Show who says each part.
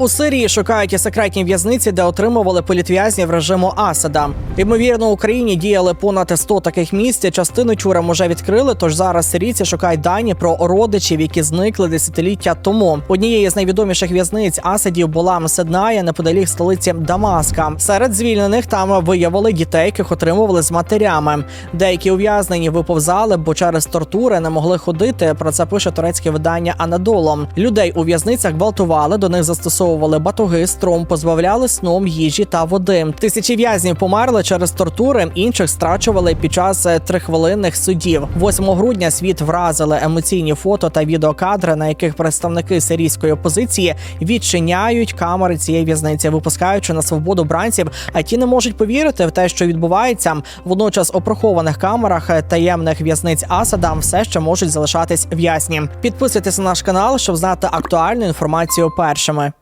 Speaker 1: У Сирії шукають і секретні в'язниці, де отримували політв'язнів режиму Асада. Ймовірно, в Україні діяли понад 100 таких місць. Частину тюрем уже відкрили. Тож зараз сирійці шукають дані про родичів, які зникли десятиліття тому. Однією з найвідоміших в'язниць Асадів була Мседная неподалік столиці Дамаска. Серед звільнених там виявили дітей, яких отримували з матерями. Деякі ув'язнені виповзали, бо через тортури не могли ходити. Про це пише турецьке видання Анадоло. Людей у в'язницях гвалтували, до них застосовували батоги, струм, позбавляли сном, їжі та води. Тисячі в'язнів померли через тортури, інших страчували під час е, трихвилинних судів. 8 грудня світ вразили емоційні фото та відеокадри, на яких представники сирійської опозиції відчиняють камери цієї в'язниці, випускаючи на свободу бранців. А ті не можуть повірити в те, що відбувається. Водночас у прихованих камерах е, таємних в'язниць Асада все ще можуть залишатись в'язні. Підписуйтесь на наш канал, щоб знати актуальну інформацію першими.